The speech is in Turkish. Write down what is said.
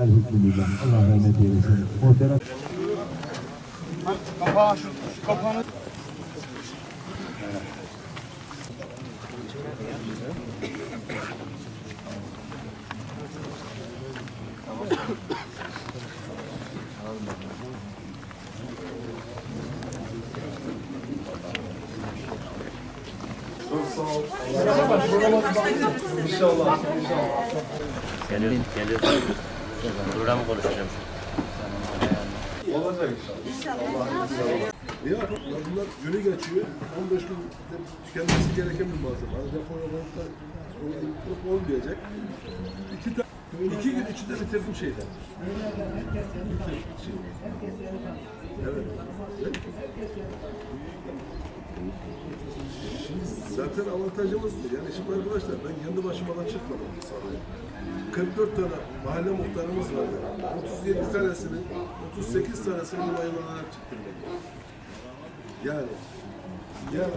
Elhamdülillah. Allah rahmet eylesin. Muhterem Kapağı şu, şu kapağını. Geliyor, geliyor. Burada mı konuşacağım? Ya bunlar günü geçiyor. 15 gün tükenmesi gereken bir malzeme. Hani depoya koyup da olmayacak. İki, iki gün içinde bitirdim şeyden. Şey. Evet. Zaten avantajımız. Yani şimdi arkadaşlar ben kendi başımadan çıkmadım bu sahaya. 44 tane mahalle muhtarımız var. 37 tanesini, 38 tanesini bu olarak çıktım. Yani, yani